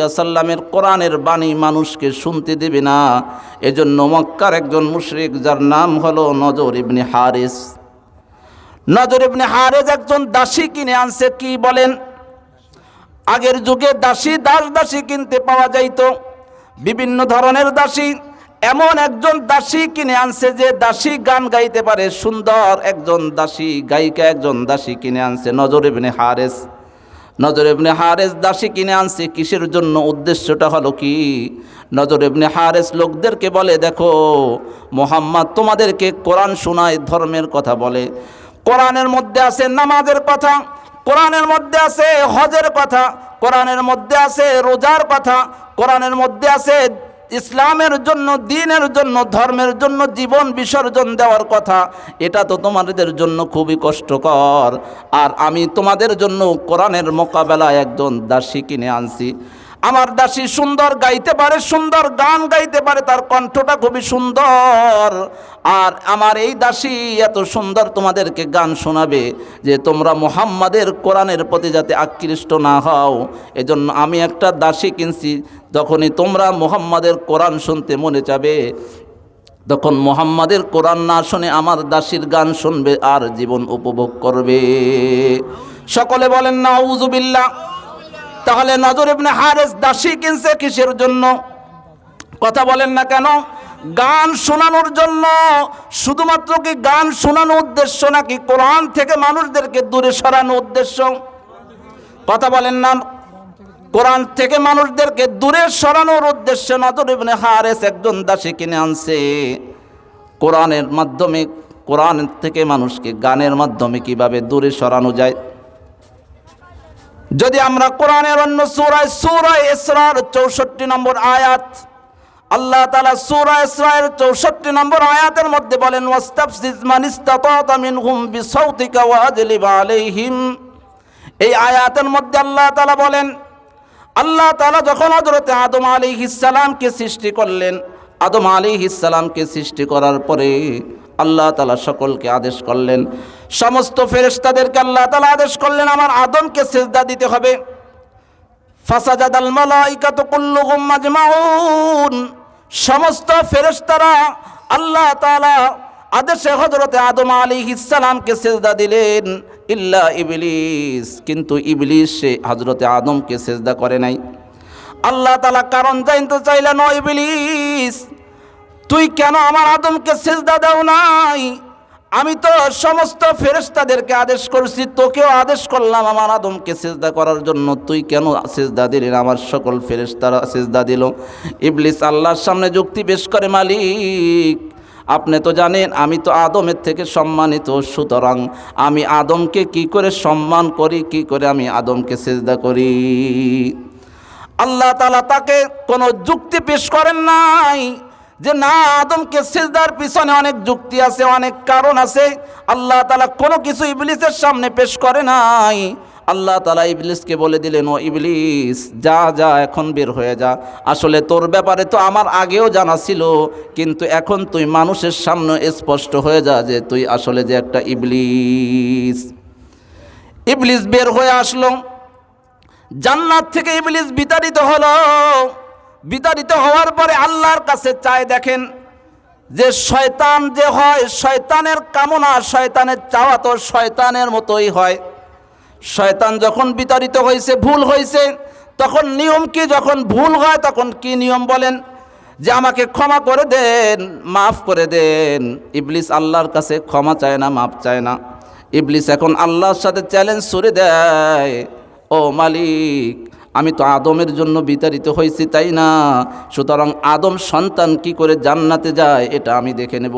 সাল্লামের কোরআনের বাণী মানুষকে শুনতে দেবে না। এজন্য মক্কার একজন মুশরিক, যার নাম হলো নজর ইবনে হারিস। নজর ইবনে হারিস একজন দাসী কিনে আনছে, কি বলেন? আগের যুগে দাসী, দাস দাসী কিনতে পাওয়া যাইত। বিভিন্ন ধরনের দাসী, এমন একজন দাসী কিনে আনছে যে দাসী গান গাইতে পারে। সুন্দর একজন দাসী, গায়িকা একজন দাসী কিনে আনছে নজর ইবনে হারেস। নজর এমনি হারেস দাসী কিনে আনছি, কিসের জন্য? উদ্দেশ্যটা হলো কি? নজর এমনি হারেস লোকদেরকে বলে, দেখো, মোহাম্মদ তোমাদেরকে কোরআন শোনায়, ধর্মের কথা বলে। কোরআনের মধ্যে আছে নামাজের কথা, কোরআনের মধ্যে আছে হজের কথা, কোরআনের মধ্যে আছে রোজার কথা, কোরআনের মধ্যে আছে ইসলামের জন্য, দিনের জন্য, ধর্মের জন্য, জীবন বিসর্জন দেওয়ার কথা, এটা তো তোমাদের জন্য খুবই কষ্টকর। আর আমি তোমাদের জন্য কোরআনের মোকাবেলায় একজন দাসী কিনে আনছি। আমার দাসী সুন্দর গাইতে পারে, সুন্দর গান গাইতে পারে, তার কণ্ঠটা খুবই সুন্দর। আর আমার এই দাসী এত সুন্দর তোমাদেরকে গান শোনাবে যে তোমরা মোহাম্মদের কোরআনের প্রতি যাতে আকৃষ্ট না হও। এজন্য আমি একটা দাসী কিনছি, যখনই তোমরা মোহাম্মদের কোরআন শুনতে মনে যাবে, তখন মোহাম্মদের কোরআন না শুনে আমার দাসীর গান শুনবে আর জীবন উপভোগ করবে। সকলে বলেন না উজুবিল্লা তাহলে নজর ইবনে হারেস দাসী কিনছে কিসের জন্য? কথা বলেন না কেন? গান শোনানোর জন্য। শুধুমাত্র কি গান শোনানো উদ্দেশ্য নাকি কোরআন থেকে মানুষদেরকে দূরে সরানো উদ্দেশ্য? কথা বলেন না। কোরআন থেকে মানুষদেরকে দূরে সরানোর উদ্দেশ্যে নজর ইবনে হারেস একজন দাসী কিনে আনছে। কোরআনের মাধ্যমে, কোরআন থেকে মানুষকে গানের মাধ্যমে কীভাবে দূরে সরানো যায়? যদি আমরা কোরআনের অন্য সুরায় সুরায় ইসরার চৌষট্টি নম্বর আয়াত, আল্লাহ তালা সুরা ইসরায়ের চৌষট্টি নম্বর আয়াতের মধ্যে বলেন এই আয়াতের মধ্যে আল্লাহ তালা বলেন, আল্লাহ তালা যখন হজরতে আদম আলী ইসালামকে সৃষ্টি করলেন, আদম আলী ইসালামকে সৃষ্টি করার পরে আল্লাহ তালা সকলকে আদেশ করলেন। সমস্ত ফেরেশতাদেরকে আল্লাহ তালা আদেশ করলেন, আমার আদমকে সেজদা দিতে হবে। মাজমাউন। সমস্ত ফেরেশতারা আল্লাহ তালা আদেশে হজরতে আদম আলী সালামকে সেজদা দিলেন। ইল্লা ইবলিস, কিন্তু ইবলিস সে হজরতে আদমকে সেজদা করে নাই। আল্লাহ তালা কারণ জানতে চাইলেন, ও ইবলিস তুই কেন আমার আদমকে সেজদা দাও নাই? আমি তো সমস্ত ফেরেশতাদেরকে আদেশ করছি, তোকেও আদেশ করলাম আমার আদমকে সেজদা করার জন্য। তুই কেন সেজদা দিলি না? আমার সকল ফেরেশতারা সেজদা দিল। ইবলিস আল্লাহর সামনে যুক্তি পেশ করে, মালিক, আপনি তো জানেন আমি তো আদমের থেকে সম্মানিত, সুতরাং আমি আদমকে কি করে সম্মান করি, কি করে আমি আদমকে সেজদা করি? আল্লাহ তালা তাকে কোনো যুক্তি পেশ করেন নাই। যে না, আদমকে সেজদার পিছনে অনেক যুক্তি আছে, অনেক কারণ আছে। আল্লাহ তালা কোনো কিছু ইবলিসের সামনে পেশ করে নাই। আল্লাহ তালা ইবলিসকে বলে দিলেন, ও ইবলিস, যা যা, এখন বের হয়ে যা। আসলে তোর ব্যাপারে তো আমার আগেও জানা ছিল, কিন্তু এখন তুই মানুষের সামনে স্পষ্ট হয়ে যা যে তুই আসলে যে একটা ইবলিস। ইবলিস বের হয়ে আসলো। জান্নাত থেকে ইবলিস বিতাড়িত হলো। বিতাড়িত হওয়ার পরে আল্লাহর কাছে চায় দেখেন যে শয়তান যে হয়, শয়তানের কামনা শয়তানের চাওয়া তো শয়তানের মতোই হয়। শয়তান যখন বিতাড়িত হয়েছে ভুল হয়েছে তখন নিয়ম কি? যখন ভুল হয়, তখন কি নিয়ম বলেন? যে আমাকে ক্ষমা করে দেন, মাফ করে দেন। ইবলিস আল্লাহর কাছে ক্ষমা চায় না, মাফ চায় না। ইবলিস এখন আল্লাহর সাথে চ্যালেঞ্জ ছুড়ে দেয়। ও মালিক আমি তো আদমের জন্য বিতাড়িত হয়েছি, তাই না? সুতরাং আদম সন্তান কি করে জান্নাতে যায়, এটা আমি দেখে নেব।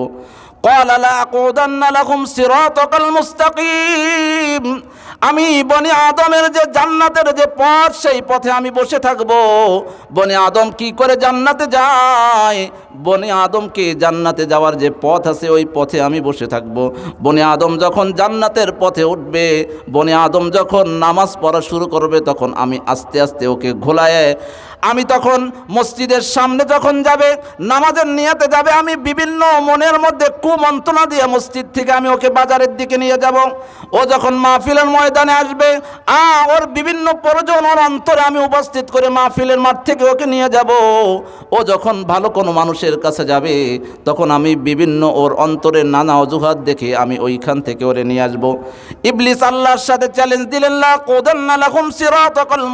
আমি বনে আদমের যে জান্নাতের যে পথ, সেই পথে আমি বসে থাকব। বনে আদম কি করে জান্নাতে যায়? বনি আদমকে জান্নাতে যাওয়ার যে পথ আছে, ওই পথে আমি বসে থাকব। বনে আদম যখন জান্নাতের পথে উঠবে, বনে আদম যখন নামাজ পড়া শুরু করবে, তখন আমি আস্তে আস্তে ওকে ঘোলায়, আমি তখন মসজিদের সামনে যখন যাবে, নামাজের নিয়াতে যাবে, আমি বিভিন্ন মনের মধ্যে কুমন্ত্রণা দিয়ে মসজিদ থেকে আমি ওকে বাজারের দিকে নিয়ে যাব। ও যখন মাহফিলের ময়দানে আসবে, আ, ওর বিভিন্ন প্রয়োজন ওর অন্তরে আমি উপস্থিত করে মাহফিলের মাঠ থেকে ওকে নিয়ে যাব। ও যখন ভালো কোনো মানুষের কাছে যাবে, তখন আমি বিভিন্ন ওর অন্তরের নানা অজুহাত দেখে আমি ওইখান থেকে ওরে নিয়ে আসব। ইবলিস আল্লাহর সাথে চ্যালেঞ্জ দিলেন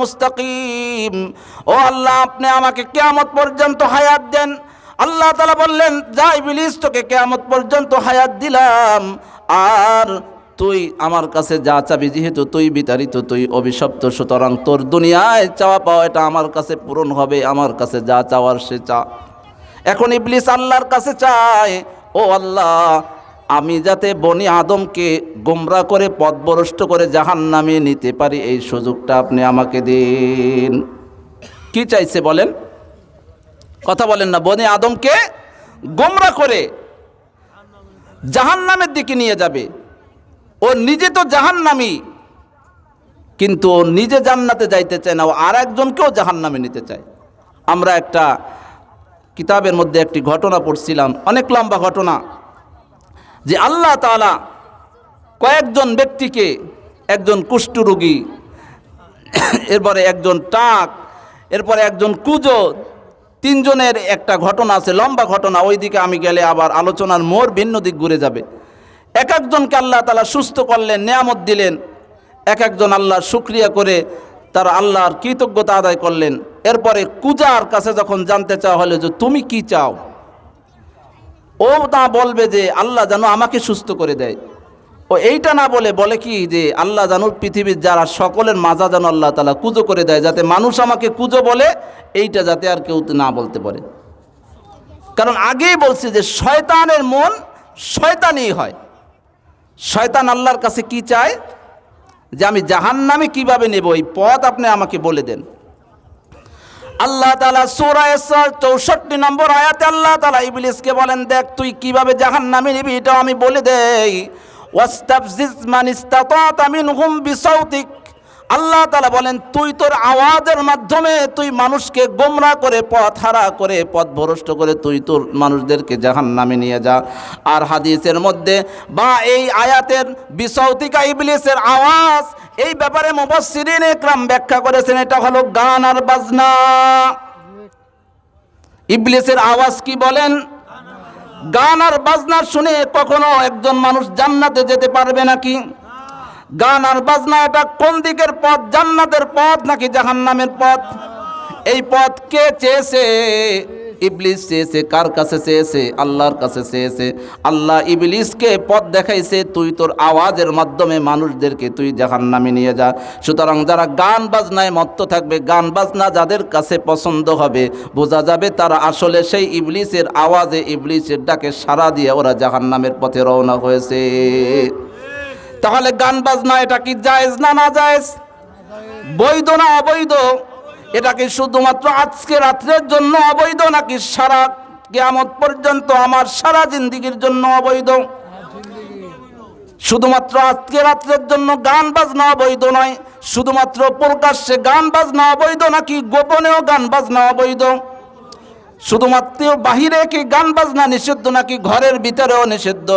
মুস্তাকিম। ও আল্লাহ, আপনি আমাকে কিয়ামত পর্যন্ত হায়াত দেন। আল্লাহ তাআলা বললেন, যা ইবলিস, তোকে কিয়ামত পর্যন্ত হায়াত দিলাম। আর তুই আমার কাছে যা চাবি, যেহেতু তুই বিতাড়িত, তুই অভিশপ্ত, সুতরাং তোর দুনিয়ায় চাওয়া পাওয়া, এটা আমার কাছে পূরণ হবে, আমার কাছে যা চাওয়ার সে চা। এখন ইবলিস আল্লাহর কাছে চায়, ও আল্লাহ, আমি যাতে বনি আদমকে গোমরা করে পথভ্রষ্ট করে জাহান নামিয়ে নিতে পারি, এই সুযোগটা আপনি আমাকে দিন। কি চাইছে বলেন? কথা বলেন না, বনি আদমকে গোমরা করে জাহান নামের দিকে নিয়ে যাবে। ও নিজে তো জাহান্নামি, কিন্তু ও নিজে জান্নাতে যাইতে চায় না, ও আর একজনকেও জাহান্নামে নিতে চায়। আমরা একটা কিতাবের মধ্যে একটি ঘটনা পড়ছিলাম, অনেক লম্বা ঘটনা, যে আল্লাহ তালা কয়েকজন ব্যক্তিকে, একজন কুষ্ঠরোগী এরপরে একজন টাক, এরপরে একজন কুজো, তিনজনের একটা ঘটনা আছে, লম্বা ঘটনা ওই দিকে আমি গেলে আবার আলোচনার মোর ভিন্ন দিক ঘুরে যাবে। এক একজনকে আল্লাহ তালা সুস্থ করলেন, নিয়ামত দিলেন, এক একজন আল্লাহর শুক্রিয়া করে তার আল্লাহর কৃতজ্ঞতা আদায় করলেন। এরপরে কুজার কাছে যখন জানতে চাওয়া হলো যে তুমি কি চাও, ও তা বলবে যে আল্লাহ যেন আমাকে সুস্থ করে দেয়। ও এইটা না বলে বলে কি যে আল্লাহ যেন পৃথিবীর যারা সকলের মাজা যেন আল্লাহ তালা কুজো করে দেয়, যাতে মানুষ আমাকে কুজো বলে, এইটা যাতে আর কেউ না বলতে পারে। কারণ আগেই বলছি যে শয়তানের মন শয়তানই হয়। শয়তান আল্লাহর কাছে কি চায়? যে আমি জাহান নামে কীভাবে নেব? এই পথ আপনি আমাকে বলে দেন। আল্লাহ তালা সুরায় চৌষট্টি নম্বর আয়াতে আল্লাহ তালা ইবলিসকে বলেন, দেখ, তুই কীভাবে জাহান নামে নিবি এটাও আমি বলে দেই। বিসাউতিক। আল্লাহ তালা বলেন, তুই তোর আওয়াজের মাধ্যমে তুই মানুষকে গোমরা করে, পথ হারা করে, পথ ভ্রষ্ট করে তুই তোর মানুষদেরকে জাহান নামে নিয়ে যা। আর হাদিসের মধ্যে, বা এই আয়াতের বিসৌতিকা ইবলিসের আওয়াজ এই ব্যাপারে মুবাসসিরিন একরাম ব্যাখ্যা করেছেন, এটা হলো গান আর বাজনা। ইবলিসের আওয়াজ কি বলেন? গান আর বাজনা শুনে কখনো একজন মানুষ জান্নাতে যেতে পারবে নাকি? গান আর বাজনা এটা কোন দিকের পথ? জান্নাতের পথ নাকি জাহান্নামের পথ? এই পথ কে চেয়েছে? ইবলিস চেয়েছে, কার কাছে চেয়েছে? আল্লাহর কাছে চেয়েছে। আল্লাহ ইবলিসকে পথ দেখাইছে, তুই তোর আওয়াজের মাধ্যমে মানুষদেরকে তুই জাহান্নামে নিয়ে যা। সুতরাং যারা গান বাজনায় মত্ত থাকবে, গান বাজনা যাদের কাছে পছন্দ হবে, বোঝা যাবে তারা আসলে সেই ইবলিসের আওয়াজে ইবলিসের ডাকে সাড়া দিয়ে ওরা জাহান্নামের পথে রওনা হয়েছে। তাহলে গান বাজনা এটা কি জায়েজ না না জায়েজ? বৈধ না অবৈধ? এটা কি শুধুমাত্র আজকে রাত্রের জন্য অবৈধ নাকি সারা কেয়ামত পর্যন্ত আমার সারা জিন্দিগির জন্য অবৈধ? শুধুমাত্র আজকে রাত্রের জন্য গান বাজনা অবৈধ নয়, শুধুমাত্র প্রকাশ্যে গান বাজনা অবৈধ নাকি গোপনেও গান বাজনা অবৈধ? শুধুমাত্র বাহিরে কি গান বাজনা নিষিদ্ধ নাকি ঘরের ভিতরেও নিষিদ্ধ?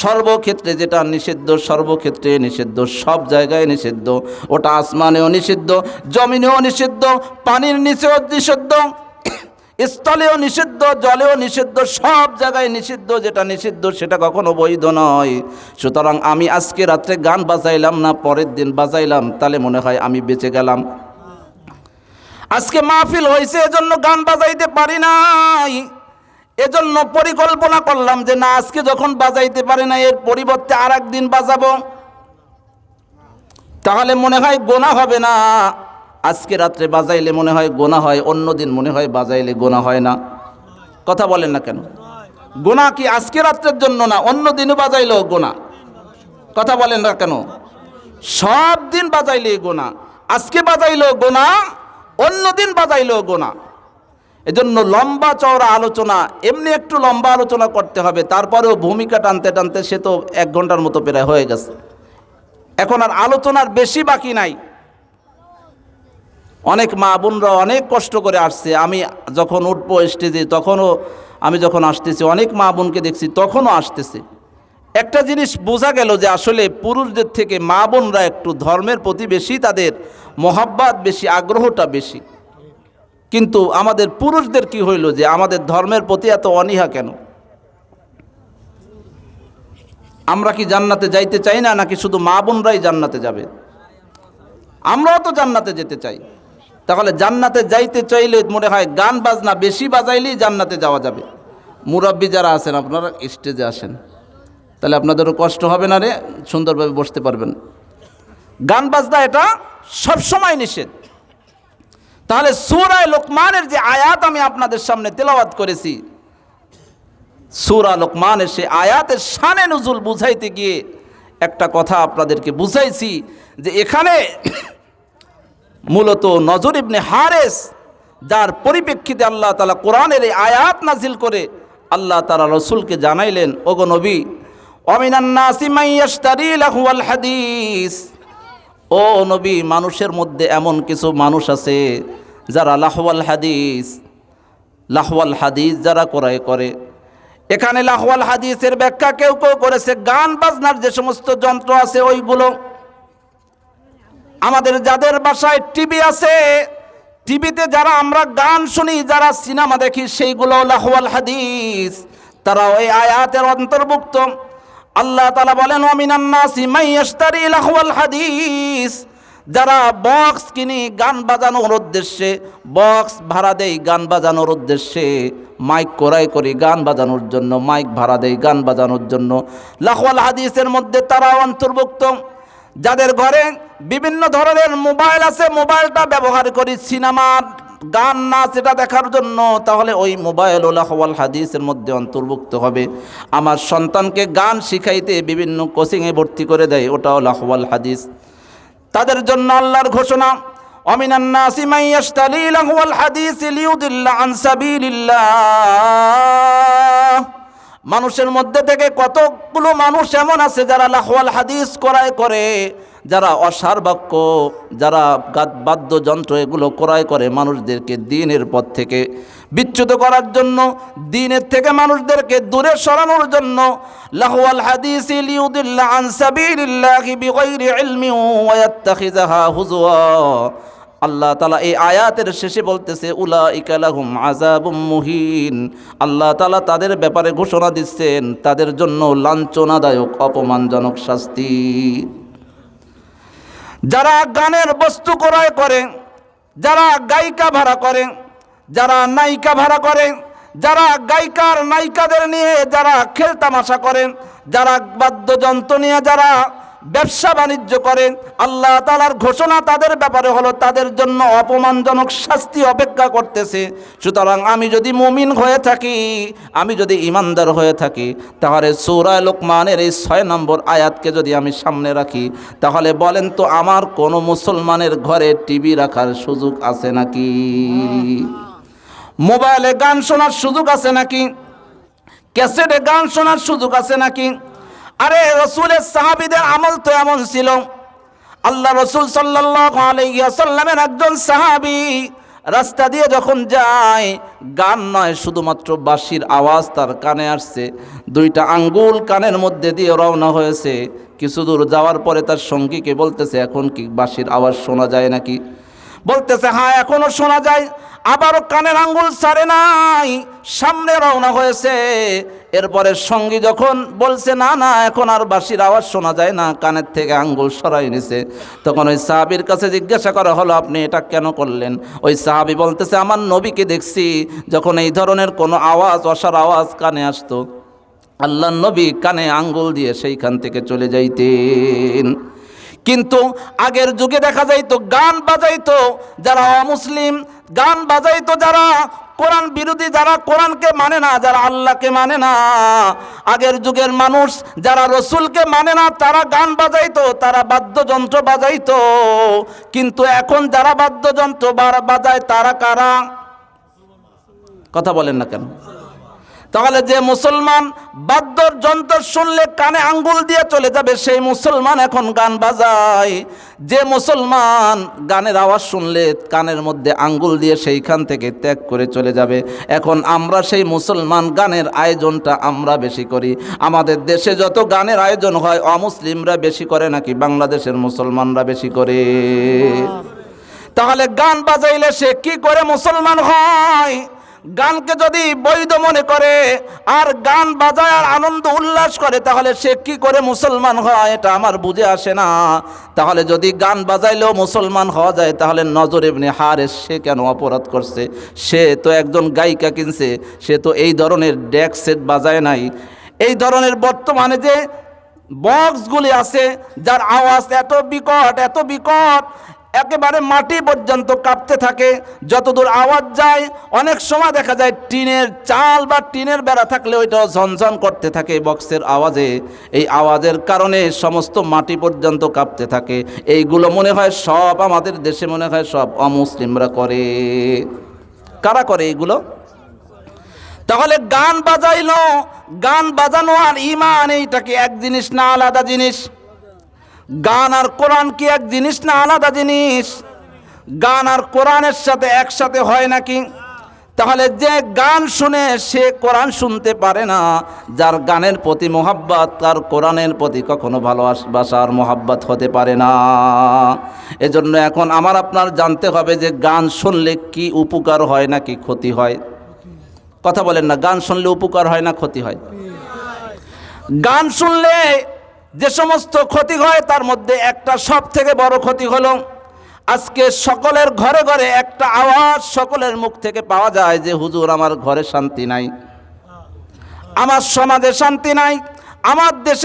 সর্বক্ষেত্রে যেটা নিষিদ্ধ, সর্বক্ষেত্রে নিষিদ্ধ, সব জায়গায় নিষিদ্ধ। ওটা আসমানেও নিষিদ্ধ, জমিনেও নিষিদ্ধ, পানির নিচেও নিষিদ্ধ, স্থলেও নিষিদ্ধ, জলেও নিষিদ্ধ, সব জায়গায় নিষিদ্ধ যেটা নিষিদ্ধ সেটা কখনো বৈধ নয়। সুতরাং আমি আজকে রাত্রে গান বাজাইলাম না, পরের দিন বাজাইলাম, তাহলে মনে হয় আমি বেঁচে গেলাম। আজকে মাহফিল হয়েছে, এজন্য গান বাজাইতে পারি নাই। এজন্য পরিকল্পনা করলাম যে না, আজকে যখন বাজাইতে পারে না, এর পরিবর্তে আর দিন বাজাবো। তাহলে মনে হয় গোনা হবে না। আজকে রাত্রে বাজাইলে মনে হয় গোনা হয়, অন্য দিন মনে হয় বাজাইলে গোনা হয় না। কথা বলেন না কেন? গোনা কি আজকে রাত্রের জন্য না, অন্য দিনও বাজাইলেও গোনা? কথা বলেন না কেন? সব দিন বাজাইলে গোনা। আজকে বাজাইলেও গোনা, অন্য দিন বাজাইলেও গোনা। এজন্য লম্বা চওড়া আলোচনা, এমনি একটু লম্বা আলোচনা করতে হবে, তারপরেও ভূমিকা টানতে টানতে সে তো এক ঘণ্টার মতো প্রায় হয়ে গেছে। এখন আর আলোচনার বেশি বাকি নাই। অনেক মা বোনরা অনেক কষ্ট করে আসছে, আমি যখন উঠবো স্টেজে, তখনও আমি যখন আসতেছি, অনেক মা বোনকে দেখছি, তখনও আসতেছে। একটা জিনিস বোঝা গেল যে আসলে পুরুষদের থেকে মা বোনরা একটু ধর্মের প্রতি বেশি, তাদের মহাব্বাত বেশি, আগ্রহটা বেশি। কিন্তু আমাদের পুরুষদের কি হইল যে আমাদের ধর্মের প্রতি এত অনীহা কেন? আমরা কি জান্নাতে যাইতে চাই না, নাকি শুধু মা বোনরাই জান্নাতে যাবে? আমরাও তো জান্নাতে যেতে চাই। তাহলে জান্নাতে যাইতে চাইলে মনে হয় গান বাজনা বেশি বাজাইলেই জান্নাতে যাওয়া যাবে। মুরব্বী যারা আছেন, আপনারা স্টেজে আসেন। তাহলে আপনাদেরও কষ্ট হবে না রে? সুন্দরভাবে বসতে পারবেন। গান বাজনা এটা সবসময় নিষেধ। তাহলে সুরায় লোকমানের যে আয়াত আমি আপনাদের সামনে তেলাওয়াত করেছি, সুরা লোকমানের সে আয়াতের শানে নজুল বুঝাইতে গিয়ে একটা কথা আপনাদেরকে বুঝাইছি যে এখানে মূলত নজর ইবনে হারেস, যার পরিপ্রেক্ষিতে আল্লাহ তালা কোরআনের এই আয়াত নাজিল করে আল্লাহ তালা রসুলকে জানাইলেন, ওগো নবী অমিনান্নাসিমাইয়াস্তারিল হাদিস। ও নবী, মানুষের মধ্যে এমন কিছু মানুষ আছে যারা লাহওয়াল হাদিস লাহওয়াল হাদিস যারা ক্রয় করে। এখানে লাহওয়াল হাদিসের ব্যাখ্যা কেউ কেউ করেছে, গান বাজনার যে সমস্ত যন্ত্র আছে ওইগুলো। আমাদের যাদের বাসায় টিভি আছে, টিভিতে যারা আমরা গান শুনি, যারা সিনেমা দেখি, সেইগুলো লাহওয়াল হাদিস। তারা ওই আয়াতের অন্তর্ভুক্ত। আল্লাহ তালা বলেন হাদিস। যারা বক্স কিনি গান বাজানোর উদ্দেশ্যে বক্স ভাড়া দেয় গান বাজানোর উদ্দেশ্যে মাইক করাই করি গান বাজানোর জন্য মাইক ভাড়া দেই গান বাজানোর জন্য। লাহওয়াল হাদিসের মধ্যে তারা অন্তর্ভুক্ত। যাদের ঘরে বিভিন্ন ধরনের মোবাইল আছে, মোবাইলটা ব্যবহার করি সিনেমার গান নাচ এটা দেখার জন্য, তাহলে ওই মোবাইল ওলাহওয়াল হাদিসের মধ্যে অন্তর্ভুক্ত হবে। আমার সন্তানকে গান শিখাইতে বিভিন্ন কোচিংয়ে ভর্তি করে দেয় ওটা ওলাহওয়াল হাদিস। তাদের জন্য আল্লাহর ঘোষণা অমিনান্নাসি মাইয়াশতালি লাহওয়াল হাদিস عن سبيل সাবিলিল্লাহ। মানুষের মধ্যে থেকে কতগুলো মানুষ এমন আছে যারা লাহওয়াল হাদিস করায় করে, যারা অসার বাক্য, যারা বাদ্যযন্ত্র এগুলো ক্রয় করে মানুষদেরকে দিনের পথ থেকে বিচ্যুত করার জন্য, দিনের থেকে মানুষদেরকে দূরে সরানোর জন্য লাহওয়াল হাদিস লিউদিল্লা আন সাবিলিল্লাহি বিগাইরি ইলমি ওয়া ইয়াত্তাখিযাহা হুজুয়া আল্লাহ তালা এই আয়াতের শেষে বলতেছে উলা ইকালাহুম আজাবুম মুহিন। আল্লাহ তালা তাদের ব্যাপারে ঘোষণা দিচ্ছেন, তাদের জন্য লাঞ্ছনাদায়ক, অপমানজনক শাস্তি। যারা গানের বস্তু ক্রয় করে, যারা গায়িকা ভাড়া করে, যারা নায়িকা ভাড়া করে, যারা গায়িকার নায়িকাদের নিয়ে যারা খেলতামাশা করেন যারা বাদ্যযন্ত্র নিয়ে যারা ব্যবসা বাণিজ্য করে আল্লাহ তালার ঘোষণা তাদের ব্যাপারে হলো তাদের জন্য অপমানজনক শাস্তি অপেক্ষা করতেছে। সুতরাং আমি যদি মুমিন হয়ে থাকি, আমি যদি ইমানদার হয়ে থাকি, তাহলে সৌরায় লোকমানের এই ছয় নম্বর আয়াতকে যদি আমি সামনে রাখি, তাহলে বলেন তো আমার কোনো মুসলমানের ঘরে টিভি রাখার সুযোগ আছে নাকি? মোবাইলে গান শোনার সুযোগ আছে নাকি? ক্যাসেটে গান শোনার সুযোগ আছে নাকি? আরে রসুলের সাহাবিদের আমল তো এমন ছিল। আল্লাহ রসুল সাল্লামের একজন সাহাবি রাস্তা দিয়ে যখন যায়, গান নয়, শুধুমাত্র বাঁশির আওয়াজ তার কানে আসছে। দুইটা আঙ্গুল কানের মধ্যে দিয়ে রওনা হয়েছে। কিছু দূর যাওয়ার পরে তার সঙ্গীকে বলতেছে, এখন কি বাঁশির আওয়াজ শোনা যায় নাকি? বলতেছে হ্যাঁ এখনও শোনা যায়। আবারও কানের আঙ্গুল ছাড়ে নাই। সামনে রওনা হয়েছে। এরপরে সঙ্গী যখন বলছে, না না, এখন আর বাঁশির আওয়াজ শোনা যায় না, কানের থেকে আঙ্গুল সরাই নিছে। তখন ওই সাহাবির কাছে জিজ্ঞাসা করা হলো, আপনি এটা কেন করলেন? ওই সাহাবি বলতেছে, আমার নবীকে দেখছি। যখন এই ধরনের কোনো আওয়াজ, অসার আওয়াজ কানে আসতো আল্লাহ নবী কানে আঙ্গুল দিয়ে সেইখান থেকে চলে যাইতেন। কিন্তু আগের যুগে দেখা যাইতো, গান বাজাইতো যারা অমুসলিম, গান বাজাইতো যারা কোরআন বিরোধী, যারা কোরআনকে মানে না, যারা আল্লাহকে মানে না। আগের যুগের মানুষ যারা রসুলকে মানে না, তারা গান বাজাইতো, তারা বাদ্যযন্ত্র বাজাইতো। কিন্তু এখন যারা বাদ্যযন্ত্র বাজায়, তারা কারা? কথা বলেন না কেন? তাহলে যে মুসলমান বাদ্যর যন্ত্র শুনলে কানে আঙ্গুল দিয়ে চলে যাবে সেই মুসলমান এখন গান বাজায়। যে মুসলমান গানের আওয়াজ শুনলে কানের মধ্যে আঙ্গুল দিয়ে সেইখান থেকে ত্যাগ করে চলে যাবে। এখন আমরা সেই মুসলমান গানের আয়োজনটা আমরা বেশি করি। আমাদের দেশে যত গানের আয়োজন হয় অমুসলিমরা বেশি করে নাকি বাংলাদেশের মুসলমানরা বেশি করে? তাহলে গান বাজাইলে সে কি করে মুসলমান হয়? গানকে যদি বৈধ মনে করে আর গান বাজায় আর আনন্দ উল্লাস করে, তাহলে সে কি করে মুসলমান হয়? এটা আমার বুঝে আসে না। তাহলে যদি গান বাজাইলেও মুসলমান হওয়া যায়, তাহলে নজর এমনি হারে সে কেন অপরাধ করছে? সে তো একজন গায়িকা কিনছে, সে তো এই ধরনের ডেক সেট বাজায় নাই। এই ধরনের বর্তমানে যে বক্সগুলি আছে, যার আওয়াজ এত বিকট এত বিকট একেবারে মাটি পর্যন্ত কাঁপতে থাকে। যতদূর আওয়াজ যায়, অনেক সময় দেখা যায় টিনের চাল বা টিনের বেড়া থাকলে ওইটাও ঝনঝন করতে থাকে বক্সের আওয়াজে। এই আওয়াজের কারণে সমস্ত মাটি পর্যন্ত কাঁপতে থাকে। এইগুলো মনে হয় সব আমাদের দেশে মনে হয় সব অমুসলিমরা করে। কারা করে এইগুলো? তাহলে গান বাজাইলো। গান বাজানো আর ইমান, এইটা কি এক জিনিস না আলাদা জিনিস? গান আর কোরআন কি এক জিনিস না আলাদা জিনিস? গান আর কোরআনের সাথে একসাথে হয় নাকি? তাহলে যে গান শুনে সে কোরআন শুনতে পারে না, যার গানের প্রতি মোহাব্বত তার কোরআনের প্রতি কখনো ভালোবাসা আর মোহাব্বত হতে পারে না। এজন্য এখন আমার আপনার জানতে হবে যে গান শুনলে কি উপকার হয় নাকি ক্ষতি হয়। কথা বলেন না, গান শুনলে উপকার হয় না ক্ষতি হয়? গান শুনলে যে সমস্ত ক্ষতি হয়, তার মধ্যে একটা সব থেকে বড় ক্ষতি হলো, আজকে সকলের ঘরে ঘরে একটা আওয়াজ সকলের মুখ থেকে পাওয়া যায় যে, হুজুর, আমার ঘরে শান্তি নাই। আমার সমাজে শান্তি নাই। আমার দেশে